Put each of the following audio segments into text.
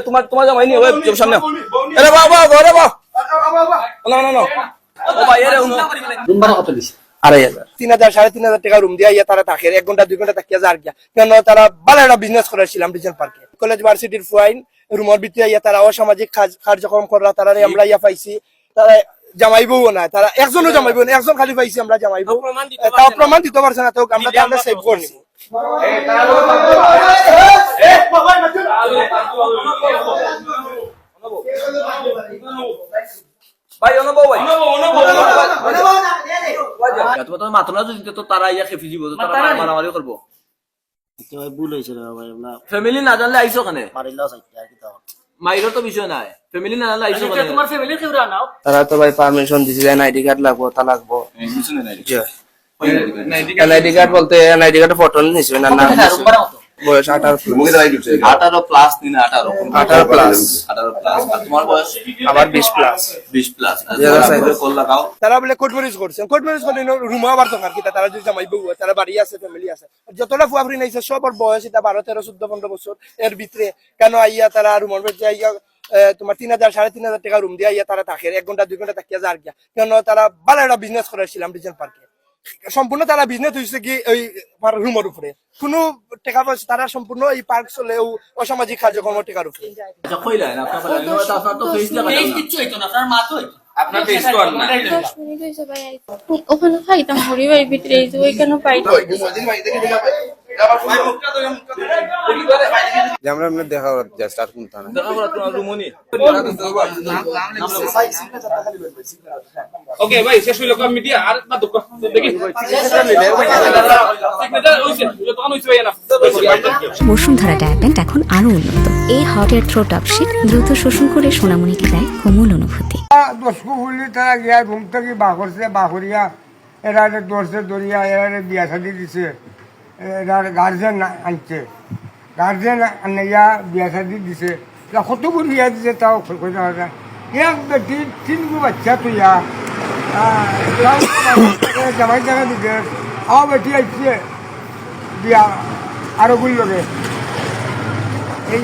তোমার তোমার জামাই নি ওই সামনে আরে বাবা ঘরে বাবা না না না। ও ভাই এরে উনো। রুম ভাড়া কত দিছে? আড়াই হাজার। তিন হাজার সাড়ে তিন হাজার টাকা রুম দিয়া ইয়া তারা থাকে। এক ঘণ্টা দুই ঘণ্টা থাকিয়া যার গিয়া। কেন তারা ভালো একটা বিজনেস করেছিলাম রিজন পার্কে কলেজ ভার্সিটির ফুয়াইন রুমের ভিতরে ইয়া তারা অসামাজিক কাজ- কার্যক্রম করা তারা আমরা ইয়া পাইছি। তারা জামাই বউ না তারা একজনও জামাই বউ না একজন খালি পাইছি আমরা জামাই বউ। তাও প্রমাণ দিতে পারছে না। তো আমরা আমরা সেভ করে নিব। ইয়া ফ্যামিলি না জানলে আইসো কেনে মাইরও তো বিষয় নাই। ফ্যামিলি না জানলে আইসো কেনে তোমার ফ্যামিলি কেউ নাও তারা তো ভাই পারমিশন দিছে এনআইডি কার্ড লাগবো তা লাগবো। আইডি কার্ড বলতে আইডি কার্ড ফটো নিছে না না বয়স আঠারো আঠারো প্লাস নিন আঠারো। আঠারো প্লাস আঠারো প্লাস আর তোমার বয়স? আবার বিশ প্লাস বিশ প্লাস কল লাগাও তারা বলে কোর্ট ম্যারেজ কোর্ট ম্যারেজ করলে রুমে আবার দরকার কি? তারা যদি জামাই বউ তারা বাড়ি আছে ফ্যামিলি আছে। যতটা ফুয়াফরি নাইছে সবার বয়স এটা বারো তেরো চোদ্দ পনেরো বছর। এর ভিতরে কেন আইয়া তারা রুমের ভিতরে আইয়া তোমার তিন হাজার সাড়ে তিন হাজার টাকা রুম দিয়ে আইয়া তারা থাকে। এক ঘণ্টা দুই ঘণ্টা থাকিয়া যার গিয়া। কেন তারা ভালো একটা বিজনেস করেছিলাম রিজন পার্কে সম্পূর্ণ তারা বিজনেস হয়েছে কি ওই রুমের উপরে। কোনো টাকা পয়সা তারা সম্পূর্ণ এই পার্ক চলে ও অসামাজিক কার্যক্রম টাকার উপরে। ওখানে খাইতাম পরিবারের ভিতরে এই যে ওইখানে পাই? যে আমরা এমনি দেখা জাস্ট আর কোনটা না দেখা করা রুমনি ওকে ভাই শেষ হইল আমি দিয়া আর না দুঃখ। দেখি বসুন্ধরা এখন আরও উন্নত। এই হট এয়ার থ্রো টপ শীত দ্রুত শোষণ করে সোনামণিকে দেয় কোমল অনুভূতি। দশকু ফুলি তারা গিয়া ঘুম থেকে বা করছে বা এরা দর্শে দরিয়া এরা বিয়া শাদি দিছে। গার্জেন আনছে। গার্জেন আনাইয়া বিয়া দিছে। দিছে তাও কই না এক বেটি বাচ্চা জামাই দিছে। আও বেটি বিয়া আরও এই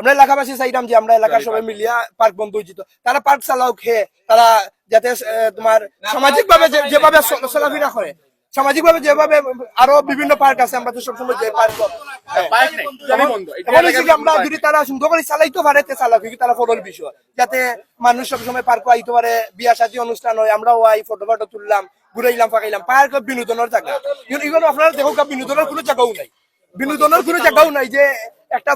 আমরা এলাকাবাসী যে আমরা এলাকার সবাই মিলিয়া পার্ক বন্ধ হয়ে তারা পার্ক চালাও খেয়ে তারা যাতে তোমার সামাজিক ভাবে যেভাবে চলাফেরা করে। সামাজিক ভাবে যেভাবে আরও বিভিন্ন পার্ক আছে আমরা তো সবসময় যে পার্ক আমরা যদি তারা সুন্দর করে চালাইতে পারে চালাক কিন্তু তারা ফটোর বিষয়। যাতে মানুষ সবসময় পার্ক আইতে পারে বিয়া শাদী অনুষ্ঠান হয় আমরাও আই ফটো ফটো তুললাম ঘুরাইলাম ফাঁকাইলাম। পার্ক বিনোদনের জায়গা। এগুলো আপনারা দেখো বিনোদনের কোনো জায়গাও নাই। বিনোদনের কোনো জায়গাও নাই যে একটা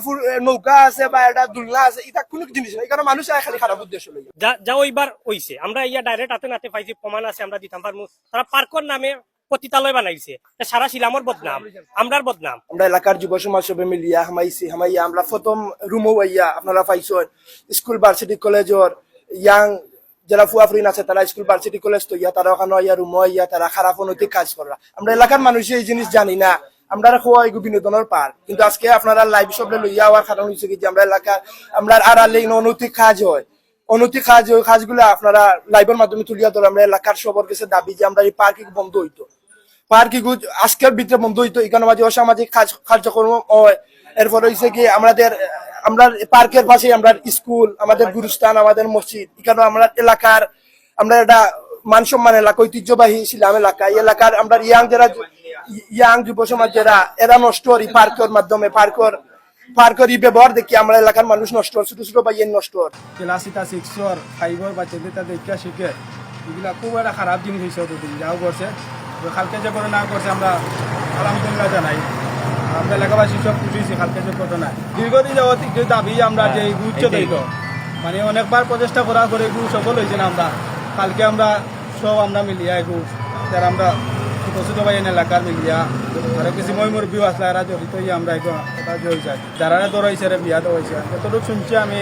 নৌকা আছে বা একটা দুলনা আছে এটা কোনো জিনিস নাই কারণ মানুষ খালি খারাপ উদ্দেশ্য লই যা যা ওইবার হইছে। আমরা ইয়া ডাইরেক্ট হাতে নাতে পাইছি প্রমাণ আছে আমরা দিতাম পারমু। তারা পার্কর নামে পতিতালয় বানাইছে। সারা শিলামর বদনাম, আমরার বদনাম। আমরা এলাকার যুব সমাজ সবে মিলিয়া হামাইছি, হামাইয়া আমরা প্রথম রুমও আইয়া আপনারা পাইছেন। স্কুল ভার্সিটি কলেজর ইয়াং যারা ফুয়াফরিন আছে, তারা স্কুল ভার্সিটি কলেজ তো ইয়া, তারা ওখানে ইয়া রুমও ইয়া তারা খারাপ অনৈতিক কাজ করা। আমরা এলাকার মানুষ এই জিনিস জানি না। আমরা খোয়া এগু বিনোদনের পার। কিন্তু আজকে আপনারা লাইভ সবলে লইয়া হওয়ার কারণ হচ্ছে কি যে আমরা এলাকা আমরা আড়ালে অনৈতিক কাজ হয়। অনৈতিক কাজ ওই কাজগুলো আপনারা লাইভের মাধ্যমে তুলিয়া ধরে। আমরা এলাকার সবার কাছে দাবি যে আমরা এই পার্কিং বন্ধ হইতো। পার্কিং আজকের ভিতরে বন্ধ হইতো অসামাজিক কার্যক্রম হয়। হয়েছে কি আমাদের আমরা পার্কের পাশে আমরা স্কুল আমাদের গুরুস্থান আমাদের মসজিদ। এখানে আমরা এলাকার আমরা একটা মান সম্মান এলাকা ঐতিহ্যবাহী এলাকা। এলাকার আমরা ইয়াং যারা ইয়াং যুব সমাজ যারা এরা নষ্ট করি পার্কের মাধ্যমে। পার্কর পার্কের ই ব্যবহার দেখি আমরা এলাকার মানুষ নষ্ট হয়, ছোট ছোট নষ্ট হয়। ক্লাস এটা সিক্সর ফাইভর বাচ্চাদের তাদের শিখে। খুব একটা খারাপ জিনিস হয়েছে যাও করছে। কালকে যে করে না করছে আমরা আলহামদুলিল্লাহ জানাই। আমরা এলাকাবাসী সব খুশি কালকে যে ঘটনা দীর্ঘদিন যাবত যে দাবি আমরা যে গুরুত্ব দিল মানে অনেকবার প্রচেষ্টা করার পরে এগুলো সফল হয়েছে না আমরা। কালকে আমরা সব আমরা মিলিয়া এগুলো যারা আমরা ছোট ভাই এলাকার মিলিয়া আর কিছু মই মুরব্বীও আসলে এরা জড়িত হয়ে আমরা এটা জড়িত যারা রে বিয়া দৌড়াইছে। যতটুকু শুনছি আমি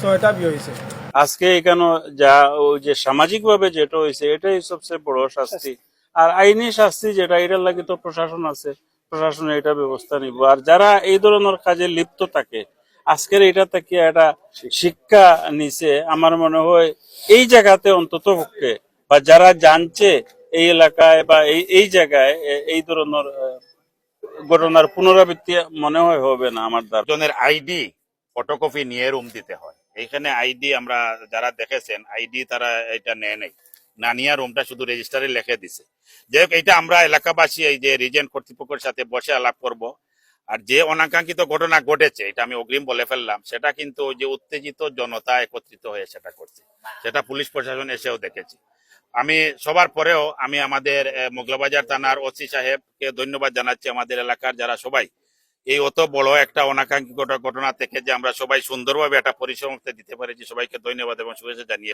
ছয়টা বিয়ে হয়েছে। আজকে এখানে যা ওই যে সামাজিক ভাবে যেটা হয়েছে, এটাই সবচেয়ে বড় শাস্তি। আর আইনি শাস্তি যেটা, এটার লাগে তো প্রশাসন আছে, প্রশাসন এটা ব্যবস্থা নিব। আর যারা এই ধরনের কাজে লিপ্ত থাকে, আজকের এটা থেকে একটা শিক্ষা নিছে, আমার মনে হয় এই জায়গাতে অন্তত পক্ষে, বা যারা জানছে এই এলাকায় বা এই এই জায়গায় এই ধরনের ঘটনার পুনরাবৃত্তি মনে হয় হবে না আমার দ্বারা। আইডি, ফটোকপি নিয়ে রুম দিতে হয়। এইখানে আইডি আমরা যারা দেখেছেন, আইডি তারা এটা নেয় নাই। না নিয়ে রুমটা শুধু রেজিস্টারে লিখে দিছে। যাই হোক, এটা আমরা এলাকাবাসী এই যে রিজেন্ট কর্তৃপক্ষের সাথে বসে আলাপ করব। আর যে অনাকাঙ্ক্ষিত ঘটনা ঘটেছে, এটা আমি অগ্রিম বলে ফেললাম, সেটা কিন্তু যে উত্তেজিত জনতা একত্রিত হয়ে সেটা করছে। সেটা পুলিশ প্রশাসন এসেও দেখেছি। আমি সবার পরেও আমি আমাদের মোগলাবাজার থানার ওসি সাহেবকে ধন্যবাদ জানাচ্ছি, আমাদের এলাকার যারা সবাই। এই অত বড় একটা অনাকাঙ্ক্ষিত ঘটনা থেকে যে আমরা সবাই সুন্দরভাবে একটা পরিসমাপ্তি দিতে পেরেছি সবাইকে ধন্যবাদ এবং শুভেচ্ছা জানিয়ে